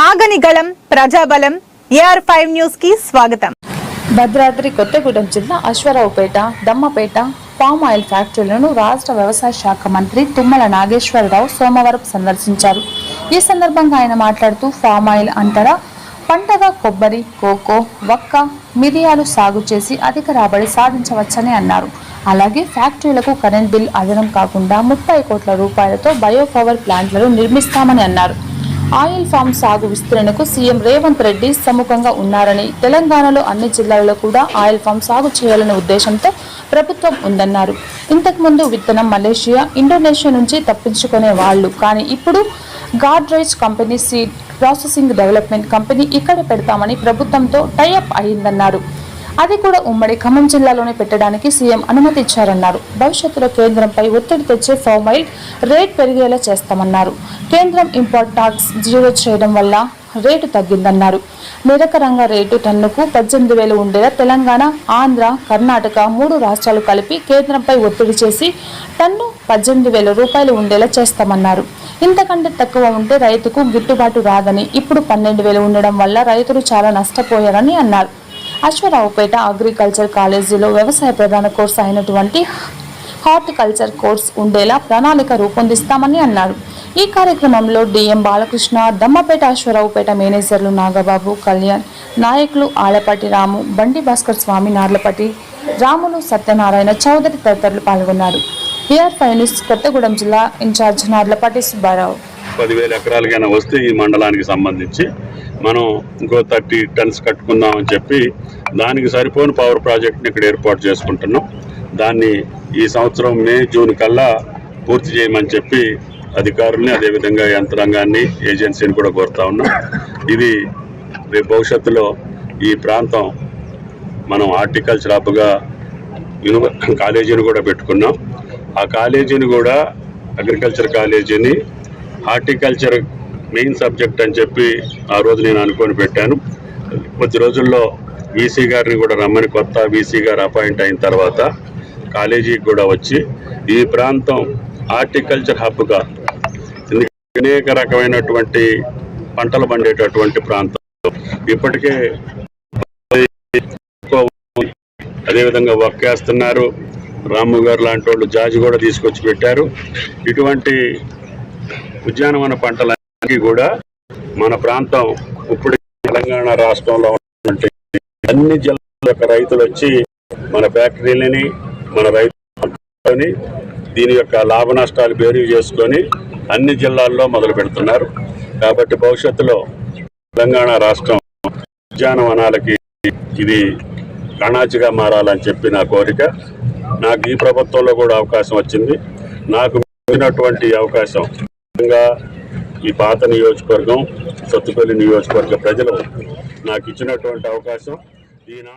ఆగని గళం ప్రజాబలం AR five న్యూస్కి స్వాగతం. భద్రాద్రి కొత్తగూడెం జిల్లా అశ్వరావుపేట దమ్మపేట పామ్ ఆయిల్ ఫ్యాక్టరీలను రాష్ట్ర వ్యవసాయ శాఖ మంత్రి తుమ్మల నాగేశ్వరరావు సోమవారం సందర్శించారు. ఈ సందర్భంగా ఆయన మాట్లాడుతూ పామ్ ఆయిల్ అంతటా పంటగా కొబ్బరి కోకో వక్క మిరియాలు సాగు చేసి అధిక రాబడి సాధించవచ్చని అన్నారు. అలాగే ఫ్యాక్టరీలకు కరెంట్ బిల్ అదనం కాకుండా ముప్పై కోట్ల రూపాయలతో బయోపవర్ ప్లాంట్లను నిర్మిస్తామని అన్నారు. ఆయిల్ ఫామ్ సాగు విస్తరణకు సీఎం రేవంత్ రెడ్డి సముఖంగా ఉన్నారని తెలంగాణలో అన్ని జిల్లాలలో కూడా ఆయిల్ ఫామ్ సాగు చేయాలనే ఉద్దేశంతో ప్రభుత్వం ఉందన్నారు. ఇంతకుముందు విత్తనం మలేషియా ఇండోనేషియా నుంచి తప్పించుకునే వాళ్ళు. కానీ ఇప్పుడు Godrej company seed processing development company ఇక్కడ పెడతామని ప్రభుత్వంతో టైఅప్ అయిందన్నారు అది కూడా ఉమ్మడి ఖమ్మం జిల్లాలోనే పెట్టడానికి సీఎం అనుమతి ఇచ్చారన్నారు. భవిష్యత్తులో కేంద్రంపై ఒత్తిడి తెచ్చే ఫామ్ రేట్ పెరిగేలా చేస్తామన్నారు. కేంద్రం ఇంపోర్ట్ టాక్స్ జీరో చేయడం వల్ల రేటు తగ్గిందన్నారు. నిరకరంగా రేటు టన్నుకు పద్దెనిమిది వేలు ఉండేలా తెలంగాణ ఆంధ్ర కర్ణాటక మూడు రాష్ట్రాలు కలిపి కేంద్రంపై ఒత్తిడి చేసి టన్ను పద్దెనిమిది వేల రూపాయలు ఉండేలా చేస్తామన్నారు. ఇంతకంటే తక్కువ ఉంటే రైతుకు గిట్టుబాటు రాదని ఇప్పుడు పన్నెండు వేలు ఉండడం వల్ల రైతులు చాలా నష్టపోయారని అన్నారు. అశ్వరావుపేట అగ్రికల్చర్ కాలేజీలో వ్యవసాయ ప్రధాన కోర్సు అయినటువంటి హార్టికల్చర్ కోర్స్ ఉండేలా ప్రణాళిక రూపొందిస్తామని అన్నారు. ఈ కార్యక్రమంలో డిఎం బాలకృష్ణ దమ్మపేట అశ్వరావుపేట మేనేజర్లు నాగబాబు కళ్యాణ్ నాయకులు ఆలపాటి రాము బండి భాస్కర్ స్వామి నార్లపాటి రాములు సత్యనారాయణ చౌదరి తదితరులు పాల్గొన్నారు. ఏఆర్ ఫైవ్ న్యూస్ కొత్తగూడెం జిల్లా ఇన్ఛార్జ్ నార్లపాటి సుబ్బారావు. పదివేల ఎకరాలకైనా వస్తే ఈ మండలానికి సంబంధించి మనం ఇంకో థర్టీ టన్స్ కట్టుకుందాం అని చెప్పి దానికి సరిపోని పవర్ ప్రాజెక్ట్ని ఇక్కడ ఏర్పాటు చేసుకుంటున్నాం. దాన్ని ఈ సంవత్సరం మే జూన్ కల్లా పూర్తి చేయమని చెప్పి అధికారుల్ని అదేవిధంగా యంత్రాంగాన్ని ఏజెన్సీని కూడా కోరుతా ఉన్నాం. ఇది రేపు భవిష్యత్తులో ఈ ప్రాంతం మనం హార్టికల్చర్ హబ్గా యూనివ కాలేజీని కూడా పెట్టుకున్నాం. ఆ కాలేజీని కూడా అగ్రికల్చర్ కాలేజీని హార్టికల్చర్ మెయిన్ సబ్జెక్ట్ అని చెప్పి ఆ రోజు నేను అనుకొని పెట్టాను. కొద్ది రోజుల్లో వీసీ గారిని కూడా రమ్మని కొత్త వీసీ గారు అపాయింట్ అయిన తర్వాత కాలేజీకి కూడా వచ్చి ఈ ప్రాంతం హార్టికల్చర్ హబ్గా అనేక రకమైనటువంటి పంటలు పండేటటువంటి ప్రాంతం. ఇప్పటికే అదేవిధంగా వక్కేస్తున్నారు రాము గారు లాంటి వాళ్ళు జాజి కూడా తీసుకొచ్చి పెట్టారు. ఇటువంటి ఉద్యానవన పంటల కూడా మన ప్రాంతం ఇప్పుడు తెలంగాణ రాష్ట్రంలో ఉన్నటువంటి అన్ని జిల్లాల యొక్క రైతులు వచ్చి మన ఫ్యాక్టరీలని మన రైతులని దీని యొక్క లాభ నష్టాలు బేరీ చేసుకొని అన్ని జిల్లాల్లో మొదలు పెడుతున్నారు. కాబట్టి భవిష్యత్తులో తెలంగాణ రాష్ట్రం ఉద్యానవనాలకి ఇది కణాచిగా మారాలని చెప్పి నా కోరిక. నాకు ఈ ప్రభుత్వంలో కూడా అవకాశం వచ్చింది. నాకు మిగిలినటువంటి అవకాశం ఈ పాత నియోజకవర్గం సత్తుపల్లి నియోజకవర్గ ప్రజలు నాకు ఇచ్చినటువంటి అవకాశం. ఈయన